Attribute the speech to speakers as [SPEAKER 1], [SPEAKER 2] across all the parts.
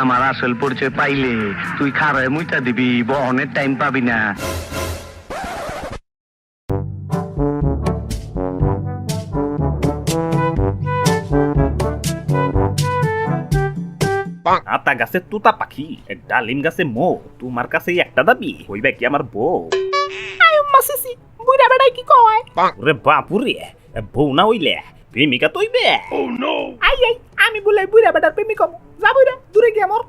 [SPEAKER 1] আমার আসল পরিচয় পাইলে তুই খারায় মুইটা দিবি বহনের টাইম পাবি না।
[SPEAKER 2] আতা গাছে তুতা পাখি ডালিম গাছে মো তোমার কাছে একটা দাবি হইবে কি আমার বউ?
[SPEAKER 3] মাসিসি বুড়া বেড়াই কি কয়?
[SPEAKER 2] ওরে বাপুরে বউ না হইলে প্রেমিকা তৈবে
[SPEAKER 3] আই আই আমি বলে বুড়া বেড়ার প্রেমিক হব। যা বুড়া দূরে গিয়ে আমার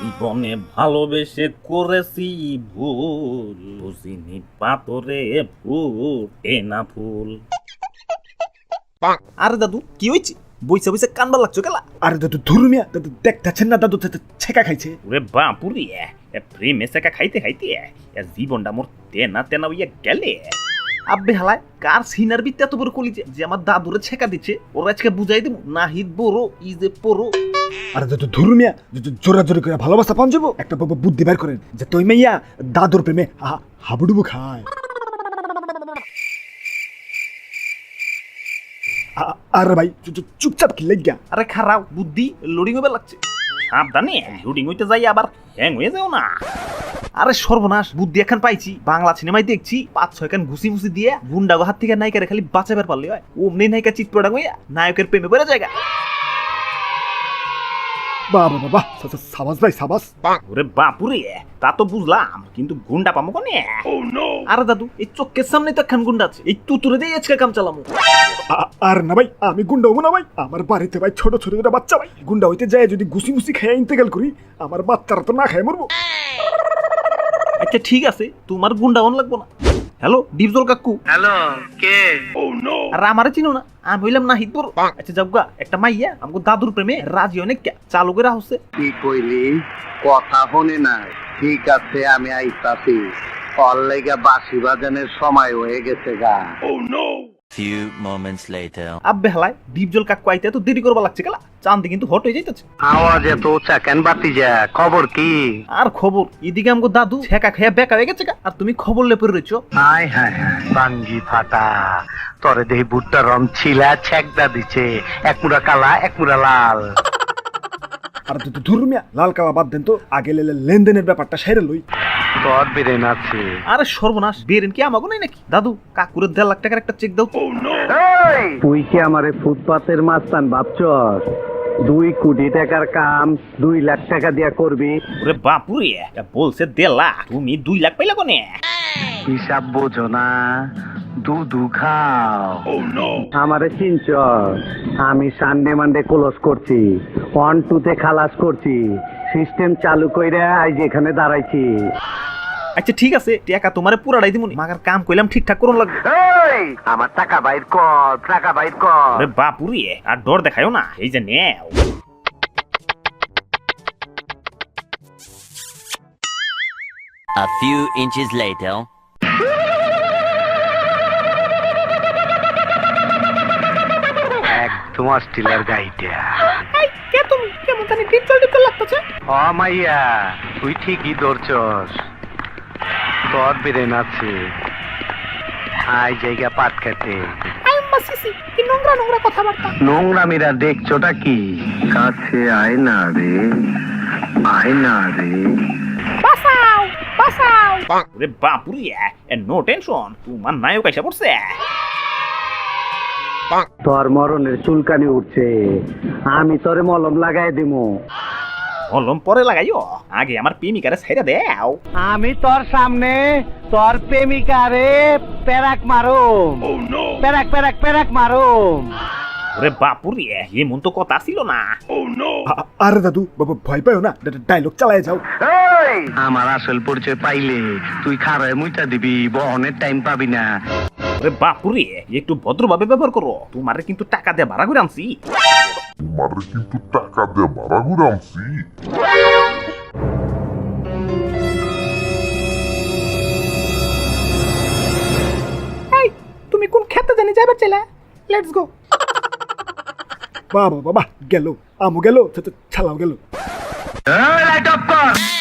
[SPEAKER 2] জীবনে ভালোবেসে করেছি ভুল বুঝিনি পাতরে ফুল এ না ফুল।
[SPEAKER 3] আরে দাদু কি হয়েছে বইসা বইসা কানবার লাগছো কেলা?
[SPEAKER 4] আরে দাদু ধর্মিয়া দাদু দেখতেছেন না দাদু ছেকা খাইছে।
[SPEAKER 2] ওরে বাপুরে। এ প্রেমে সেকা খাইতে খাইতে এ জীবনটা মোর তেনা তেনা হইয়া গেলে।
[SPEAKER 3] আব্বে হালায় কার সিনার বিতে এত বড় কলিজে যে আমার দাদুরে ছেকা দিচ্ছে ওরা আজকে বুঝাই দিব নাহিদ বড় ইজে পড়ো।
[SPEAKER 4] আরে দাদু ধর্মিয়া জোরা জোরে করে ভালোবাসা পান যাব একটা বাবা বুদ্ধি বের করেন যে তুই মাইয়া দাদুর প্রেমে হাবুডুবু খায়। আরে ভাই চুপ- চুপ- চুপচাপ কি লেগা
[SPEAKER 3] আরে খারাপ বুদ্ধি লোডিং হবে লাগছে।
[SPEAKER 2] সাবধানে লুডিং হইতে যাই আবার হ্যাং হয়ে যাও না।
[SPEAKER 3] আরে সর্বনাশ বুদ্ধি এখন পাইছি বাংলা সিনেমায় দেখছি পাঁচ ছয় কান ঘুষি ঘুষি দিয়ে গুন্ডা হাত থেকে নায়িকারে খালি বাঁচাবার পারলে হয়। অমনি নায়িকা চিৎ পড়া নায়কের প্রেমে পড়ে জায়গা
[SPEAKER 4] বাবা বাবা সাবাস ভাই সাবাস।
[SPEAKER 2] ওরে বাপুরে তা তো বুঝলাম কিন্তু গুন্ডা পামো কোনে?
[SPEAKER 3] আরে দাদু এই চোখের সামনে তো একখান গুন্ডা আছে এই তুতুরে দিয়ে আজকে কাম চালামু।
[SPEAKER 4] আর না ভাই আমি গুন্ডা হব না ভাই। আমার বাড়িতে ভাই ছোট ছোট দুটা বাচ্চা ভাই। গুন্ডা হইতে যায় যদি গুছি গুছি খেয়ে ইন্তেকাল করি আমার বাচ্চারা তো না খায় মরবো।
[SPEAKER 3] আচ্ছা ঠিক আছে তোমার গুন্ডা অন লাগবো না। হ্যালো ডিপজল কাকু।
[SPEAKER 1] হ্যালো কে?
[SPEAKER 3] ও নো আর আমারে চিনো না? আমি হইলাম নাহিদ বড় আচ্ছা যাবগা একটা মাইয়া আমাকে দাদুর প্রেমে রাজি অনেক চালু করে হচ্ছে
[SPEAKER 1] কি কইলি? কথা হনে না ঠিক আছে আমি আইতাছি। অল্লেগা বাসি বাজানের সময় হয়ে গেছে গা।
[SPEAKER 5] Few moments later.
[SPEAKER 3] আব্বে হালায় ডিপজল কাকু আইতে তো দেরি করবা লাগছে কেলা চান্দি কিন্তু হট হয়ে যাইতেছে।
[SPEAKER 1] আওয়াজ এত উঁচা কেন বাতি যা খবর কি?
[SPEAKER 3] আর খবর? এদিকে আমাকে দাদু ছেকা খেয়া বেকা হয়ে গেছে আর তুমি খবর লেপে রয়েছো
[SPEAKER 1] হায় হায় হায় বাঙ্গি ফাটা। তরে দেহি বুটটা রম ছিলা ছেকদা দিছে। এক মুড়া কালা এক মুড়া লাল।
[SPEAKER 4] আর তো ধর্মিয়া লাল কালা বাদ দেন তো। আগে লে- লে- লেনদেনের ব্যাপারটা সেরে লই।
[SPEAKER 1] তোর বিরেন আছে।
[SPEAKER 3] আরে সর্বনাশ বেরেন কি আমাকে নাই নাকি? দাদু কাকুরের দেড় লাখ টাকার একটা চেক দাও।
[SPEAKER 1] তুই কি আমারে ফুটপাতের মাস্তান ভাবছস? দুই কোটি টাকার কাম দুই লাখ টাকা দিয়া করবি?
[SPEAKER 2] ওরে বাপুরে বলছে দেড় লাখ তুমি দুই লাখ পাইলা কোনে?
[SPEAKER 1] হিসাব বোঝো না দুধু খাও। আমারে চিনচ আমি সানডে মানডে ক্লোজ করছি ওয়ান টুতে খালাস করছি। সিস্টেম চালু কইরা আজ এখানে দাঁড়াইছি।
[SPEAKER 3] আচ্ছা ঠিক আছে টাকা তোমারে পুরাটাই দিমুনি। মাগার কাম কইলাম ঠিকঠাক করুন লাগবে।
[SPEAKER 1] আমার টাকা বাইর কর টাকা বাইর কর।
[SPEAKER 2] ওরে বাপুরে আর ডর দেখায়ও না এই যে নেও।
[SPEAKER 5] A few inches later.
[SPEAKER 1] একদম অস্ট্রেলিয়ার গাইটা
[SPEAKER 3] কে তুমি কেমন জানি ডিপজল ডিপজল লাগতেছে।
[SPEAKER 1] মাইয়া তুই ঠিকই ধরছস। তোর বিরেন আছে। আই জায়গা পাট খেতে।
[SPEAKER 3] আই মাসিসি কি নোংরা নোংরা কথাবার্তা।
[SPEAKER 1] নোংরামিরা দেখছোটা কি? কাছে আয় না রে আয় না রে।
[SPEAKER 3] বাসাও বাসাও
[SPEAKER 2] ওরে বাপুরে এ নো টেনশন তোমার নায়ক এসে পড়ছে।
[SPEAKER 1] তোর মরণের চুলকানি উঠছে। আমি তোরে মলম লাগাই দিমু।
[SPEAKER 2] মলম পরে লাগাইও। আগে আমার প্রেমিকারে ছাইরা দেও।
[SPEAKER 1] আমি তোর সামনে তোর প্রেমিকারে প্যারাক মারুম। প্যারাক প্যারাক প্যারাক মারুম।
[SPEAKER 2] ওরে বাপুরে এমন তো কথা ছিল না।
[SPEAKER 4] আ- আরে দাদু বাবা ভয় পাও না। ডায়লগ চালায় যাও।
[SPEAKER 1] আমার আসল পরিচয় পাইলে তুই খারায় মুইটা দিবি বহনের টাইম পাবি না।
[SPEAKER 2] ওরে বাপুরে একটু ভদ্রভাবে ব্যবহার করো। তোমারে কিন্তু টাকা দিয়ে ভাড়া করে আনছি।
[SPEAKER 6] তোমারে কিন্তু টাকা দিয়ে ভাড়া করে আনছি।
[SPEAKER 3] এই তুমি কোন খেতে জানি যাইবার চাইলা? লেটস গো
[SPEAKER 4] বাবা বাবা গেল। আমু গেল ছালাও গেল।
[SPEAKER 1] লাইট অফ কর।